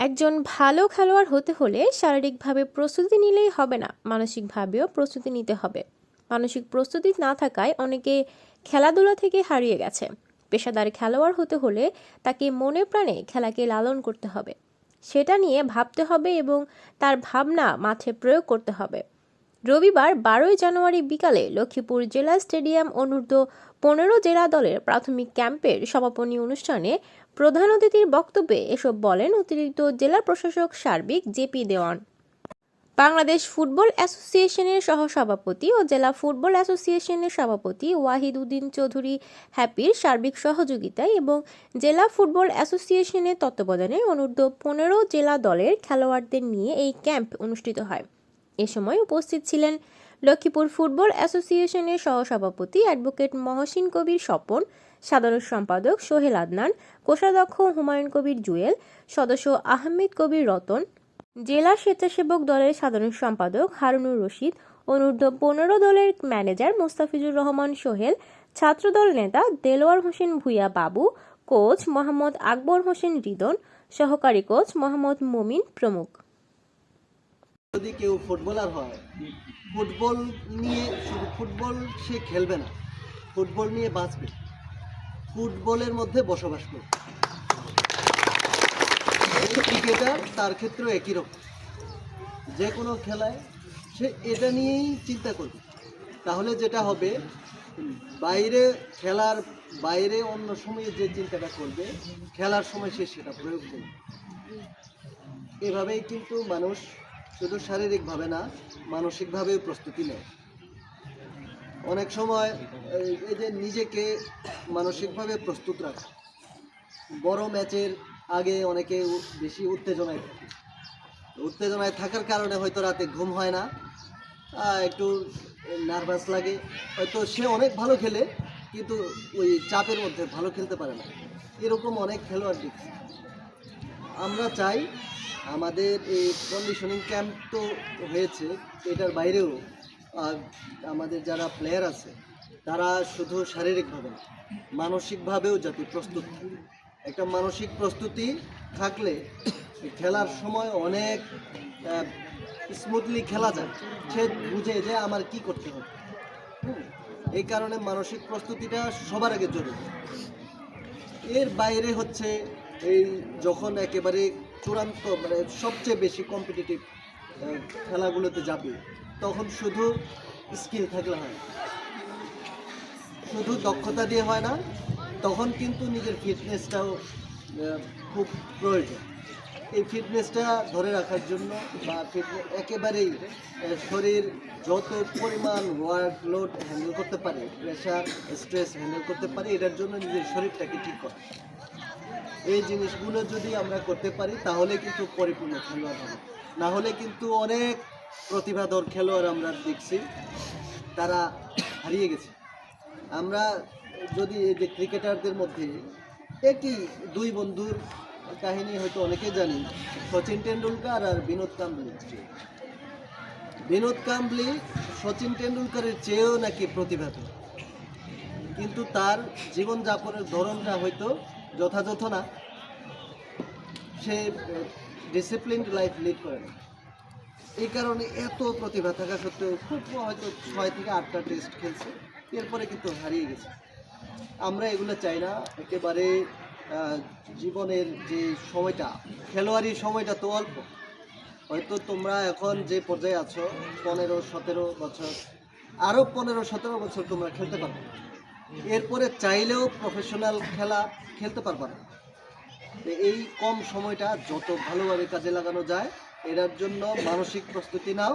একজন ভালো খেলোয়াড় হতে হলে শারীরিকভাবে প্রস্তুতি নিলেই হবে না, মানসিকভাবেও প্রস্তুতি নিতে হবে। মানসিক প্রস্তুতি না থাকায় অনেকে খেলাধুলা থেকে হারিয়ে গেছে। পেশাদার খেলোয়াড় হতে হলে তাকে মনে প্রাণে খেলাকে লালন করতে হবে। সেটা নিয়ে ভাবতে হবে এবং তার ভাবনা মাঠে প্রয়োগ করতে হবে। রবিবার বারোই জানুয়ারি বিকালে লক্ষ্মীপুর জেলা স্টেডিয়াম অনূর্ধ্ব পনেরো জেলা দলের প্রাথমিক ক্যাম্পের সমাপনী অনুষ্ঠানে প্রধান অতিথির বক্তব্যে এসব বলেন অতিরিক্ত জেলা প্রশাসক সার্বিক জেপি দেওয়ান। বাংলাদেশ ফুটবল অ্যাসোসিয়েশনের সহসভাপতি ও জেলা ফুটবল অ্যাসোসিয়েশনের সভাপতি ওয়াহিদ উদ্দিন চৌধুরী হ্যাপির সার্বিক সহযোগিতায় এবং জেলা ফুটবল অ্যাসোসিয়েশনের তত্ত্বাবধানে অনূর্ধ্ব পনেরো জেলা দলের খেলোয়াড়দের নিয়ে এই ক্যাম্প অনুষ্ঠিত হয়। এ সময় উপস্থিত ছিলেন লক্ষ্মীপুর ফুটবল অ্যাসোসিয়েশনের সহসভাপতি অ্যাডভোকেট মহসিন কবির স্বপন সাধারণ সম্পাদক সোহেল আদনান, কোষাধ্যক্ষ হুমায়ুন কবির জুয়েল, সদস্য আহমেদ কবির রতন, জেলা স্বেচ্ছাসেবক দলের সাধারণ সম্পাদক হারুনুর রশিদ, অনূর্ধ্ব পনেরো দলের ম্যানেজার মোস্তাফিজুর রহমান সোহেল, ছাত্রদল নেতা দেলোয়ার হোসেন ভুইয়া বাবু, কোচ মোহাম্মদ আকবর হোসেন রিদন, সহকারী কোচ মোহাম্মদ মুমিন প্রমুখ। যদি কেউ ফুটবলার হয়, ফুটবল নিয়ে শুধু ফুটবল সে খেলবে না, ফুটবল নিয়ে বাঁচবে। ফুটবলের মধ্যে বসবাস করবে ক্রিকেটার তার ক্ষেত্রেও একই রকম। যে কোনো খেলায় সে এটা নিয়েই চিন্তা করবে। তাহলে যেটা হবে, বাইরে খেলার, বাইরে অন্য সময়ে যে চিন্তাটা করবে, খেলার সময় সে সেটা প্রয়োগ করবে। এভাবেই কিন্তু মানুষ শুধু শারীরিকভাবে না, মানসিকভাবেও প্রস্তুতি নেয়। অনেক সময়, এই যে নিজেকে মানসিকভাবে প্রস্তুত রাখা। বড় ম্যাচের আগে অনেকে বেশি উত্তেজনায় থাকে। উত্তেজনায় থাকার কারণে হয়তো রাতে ঘুম হয় না। একটু নার্ভাস লাগে। হয়তো সে অনেক ভালো খেলে, কিন্তু ওই চাপের মধ্যে ভালো খেলতে পারে না। এরকম অনেক খেলোয়াড় দেখছি। আমরা চাই আমাদের এই কন্ডিশনিং ক্যাম্প তো হয়েছে, এটার বাইরেও আমাদের যারা প্লেয়ার আছে, তারা শুধু শারীরিকভাবে না, মানসিকভাবেও যাতে প্রস্তুত থাকে। একটা মানসিক প্রস্তুতি থাকলে খেলার সময় অনেক স্মুথলি খেলা যায়। সে বুঝে যে আমার কি করতে হবে। এই কারণে মানসিক প্রস্তুতিটা সবার আগে জরুরি। এর বাইরে হচ্ছে এই যখন একেবারে চূড়ান্ত মানে সবচেয়ে বেশি কম্পিটিটিভ খেলাগুলোতে যাবে তখন শুধু স্কিল থাকলে হয়। শুধু দক্ষতা দিয়ে হয় না, তখন কিন্তু নিজের ফিটনেসটাও খুব প্রয়োজন। এই ফিটনেসটা ধরে রাখার জন্য বা ফিটনেস একেবারেই শরীর যত পরিমাণ ওয়ার্কলোড হ্যান্ডেল করতে পারে, প্রেশার, স্ট্রেস হ্যান্ডেল করতে পারে, এটার জন্য নিজের শরীরটাকে ঠিক করা। এই জিনিসগুলো যদি আমরা করতে পারি, তাহলে কিন্তু পরিপূর্ণ খেলোয়াড় হবে। না হলে কিন্তু অনেক প্রতিভাধর খেলোয়াড় আমরা দেখছি, তারা হারিয়ে গেছে। আমরা যদি এই যে ক্রিকেটারদের মধ্যে একই দুই বন্ধুর কাহিনী হয়তো অনেকে জানি সচিন টেন্ডুলকার আর বিনোদ কাম্বলি। বিনোদ কাম্বলি সচিন টেন্ডুলকারের চেয়েও নাকি প্রতিভাধর। কিন্তু তার জীবনযাপনের ধরনটা হয়তো যথাযথ না। সে ডিসিপ্লিনড লাইফ লিড করে না। এই কারণে এত প্রতিভা থাকা সত্ত্বেও খুব হয়তো ছয় থেকে আটটা টেস্ট খেলছে। এরপরে কিন্তু হারিয়ে গেছে। আমরা এগুলো চাই না। একেবারে জীবনের যে সময়টা খেলোয়াড়ি সময়টা তো অল্প। হয়তো তোমরা এখন যে পর্যায়ে আছো, পনেরো, সতেরো বছর আরও পনেরো, সতেরো বছর তোমরা খেলতে পারবে। এরপরে চাইলেও প্রফেশনাল খেলা খেলতে পারবে না। এই কম সময়টা যত ভালোভাবে কাজে লাগানো যায় এটার জন্য মানসিক প্রস্তুতি নাও।